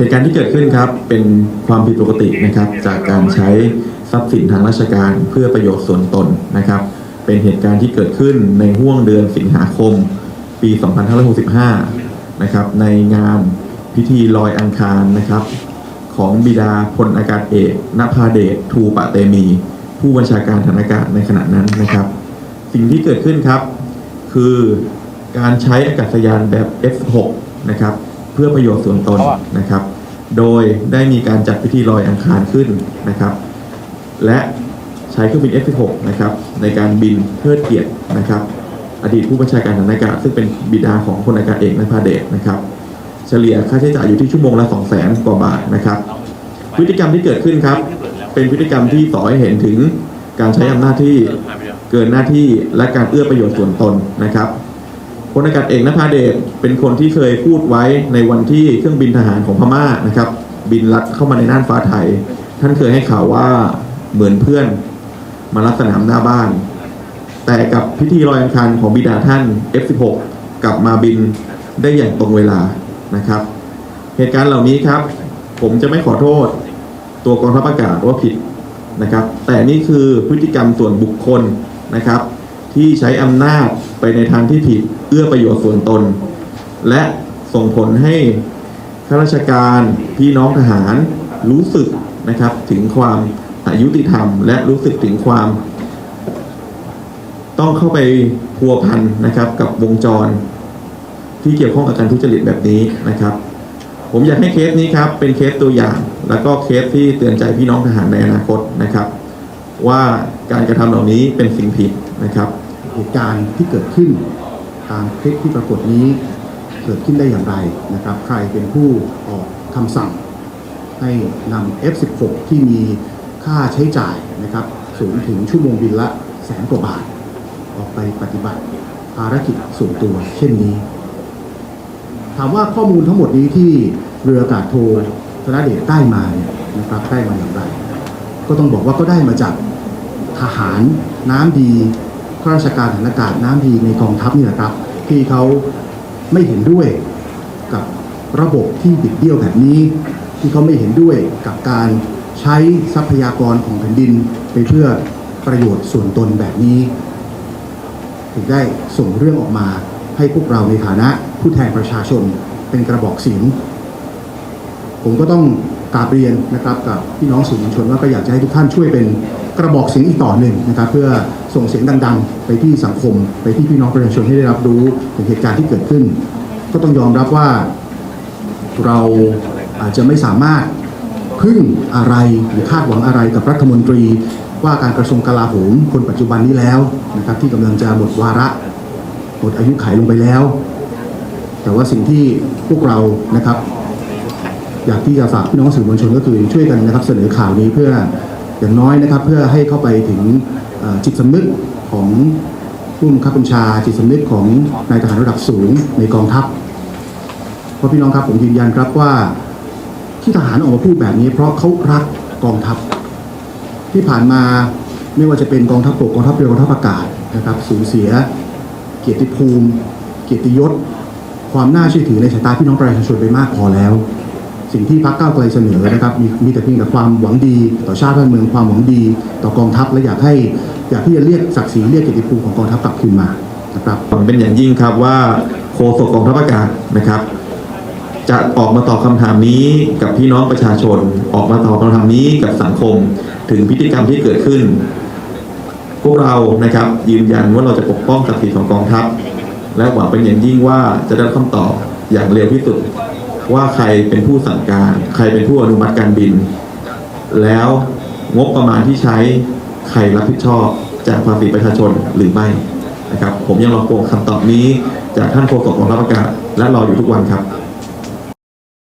เหตุการณ์ที่เกิดขึ้นครับเป็นความผิดปกตินะครับ จากการใช้ทรัพย์สินทางราชการเพื่อประโยชน์ส่วนตนนะครับ เป็นเหตุการณ์ที่เกิดขึ้นในห่วงเดือนสิงหาคม ปี 2565 นะครับ ในงานพิธีลอยอังคารนะครับ ของบิดาพลอากาศเอกนภาเดชทูปะเตมี ผู้บัญชาการฐานอากาศในขณะนั้นนะครับ สิ่งที่เกิดขึ้นครับ คือการใช้อากาศยานแบบ F6 นะครับ เพื่อประโยชน์ส่วนตนนะครับ โดยได้มีการจัดพิธีลอยอังคารขึ้นนะครับ และใช้เครื่องบิน F16 นะครับในการบินเทิดเกียรตินะครับ อดีตผู้บัญชาการฐานอากาศซึ่งเป็นบิดาของพลอากาศเอกนภาเดชนะครับ เฉลี่ยค่าใช้จ่ายอยู่ที่ชั่วโมงละ 2 0 0 0 0 0กว่าบาทนะครับ พฤติกรรมที่เกิดขึ้นครับ เป็นพฤติกรรมที่สอให้เห็นถึงการใช้อำนาจที่เกินหน้าที่และการเอื้อประโยชน์ส่วนตนนะครับพ ลอากาศเอกนภาเดชเป็นคนที่เคยพูดไว้ในวันที่เครื่องบินทหารของพม่านะครับ บินลัดเข้ามาในน่านฟ้าไทย ท่านเคยให้ข่าวว่าเหมือนเพื่อนมารับสนามหน้าบ้าน แต่กับพิธีลอยอังคารของบิดาท่าน F16 กลับมาบินได้อย่างตรงเวลานะครับ เหตุการณ์เหล่านี้ครับ ผมจะไม่ขอโทษ ตัวกองทัพอากาศว่าผิดนะครับ แต่นี่คือพฤติกรรมส่วนบุคคลนะครับ ที่ใช้อำนาจ ไปในทางที่ผิดเอื้อประโยชน์ส่วนตน และส่งผลให้ข้าราชการพี่น้องทหารรู้สึกนะครับถึงความอายุติธรรม และรู้สึกถึงความ ต้องเข้าไปพัวพันนะครับ กับวงจร ที่เกี่ยวข้องกับการทุจริตแบบนี้นะครับ ผมอยากให้เคสนี้ครับ เป็นเคสตัวอย่าง แล้วก็เคสที่เตือนใจพี่น้องทหารในอนาคตนะครับ ว่าการกระทำเหล่านี้เป็นสิ่งผิดนะครับ ตุการณ์ที่เกิดขึ้น ตามคลิปที่ปรากฏนี้เกิดขึ้นได้อย่างไรนะครับ ใครเป็นผู้ออกคำสั่ง ให้นำ F16 ที่มีค่าใช้จ่ายนะครับสูงถึงชั่วโมงบินละแสนกว่าบาท ออกไปปฏิบัติภารกิจส่วนตัวเช่นนี้ ถามว่าข้อมูลทั้งหมดนี้ที่เรืออากาศโทธนเดชได้มาเนี่ยนะครับได้มาอย่างไร ก็ต้องบอกว่าก็ได้มาจากทหารน้ำดี ข้าราชการฐานอากาศน้ำดีในกองทัพนี่แหละครับ ที่เขาไม่เห็นด้วยกับระบบที่บิดเบี้ยวแบบนี้ ที่เขาไม่เห็นด้วยกับการใช้ทรัพยากรของแผ่นดินไปเพื่อประโยชน์ส่วนตนแบบนี้ถึงได้ส่งเรื่องออกมาให้พวกเราในฐานะผู้แทนประชาชนเป็นกระบอกเสียงผมก็ต้องกราบเรียนนะครับกับพี่น้องสื่อมวลชนว่าก็อยากจะให้ทุกท่านช่วยเป็น กระบอกเสียงอีกต่อหนึ่งนะครับเพื่อส่งเสียงดังๆ ไปที่สังคม ไปที่พี่น้องประชาชนให้ได้รับรู้ถึงเหตุการณ์ที่เกิดขึ้น ก็ต้องยอมรับว่าเราอาจจะไม่สามารถพึ่งอะไรหรือคาดหวังอะไรกับรัฐมนตรี ว่าการกระทรวงกลาโหมคนปัจจุบันนี้แล้วนะครับที่กำลังจะหมดวาระหมดอายุไขลงไปแล้ว แต่ว่าสิ่งที่พวกเรานะครับ อยากที่จะฝากพี่น้องสื่อมวลชนก็คือช่วยกันนะครับเสนอข่าวนี้เพื่อ อย่างน้อยนะครับเพื่อให้เข้าไปถึงจิตสำนึกของผู้บังคับบัญชาจิตสำนึกของนายทหารระดับสูงในกองทัพเพราะพี่น้องครับผมยืนยันครับว่าที่ทหารออกมาพูดแบบนี้ เพราะเขารักกองทัพ ที่ผ่านมาไม่ว่าจะเป็นกองทัพบกกองทัพเรือกองทัพอากาศนะครับสูญเสีย เกียรติภูมิ เกียรติยศ ความน่าเชื่อถือในสายตาพี่น้องประชาชนไปมากพอแล้ว สิ่งที่พรรคก้าวไกลเสนอนะครับมีมีแต่เพียงแต่ความหวังดี ต่อชาติบ้านเมืองความหวังดี ต่อกองทัพและอยากให้อยากที่จะเรียกศักดิ์ศรีเรียกเกียรติภูมิของกองทัพกลับคืนมานะครับหวังเป็นอย่างยิ่งครับว่าโฆษกกองทัพอากาศนะครับ จะออกมาตอบคำถามนี้กับพี่น้องประชาชน ออกมาตอบคำถามนี้กับสังคม ถึงพฤติกรรมที่เกิดขึ้น พวกเรานะครับยืนยันว่าเราจะปกป้องศักดิ์ศรีของกองทัพ และหวังเป็นอย่างยิ่งว่าจะได้คำตอบอย่างเร็วที่สุด ว่าใครเป็นผู้สั่งการ ใครเป็นผู้อนุมัติการบิน แล้วงบประมาณที่ใช้ใครรับผิดชอบจากภาษีประชาชนหรือไม่นะครับ ผมยังรอโกคำตอบนี้ จากท่านโฆษกกองทัพอากาศและรออยู่ทุกวันครับ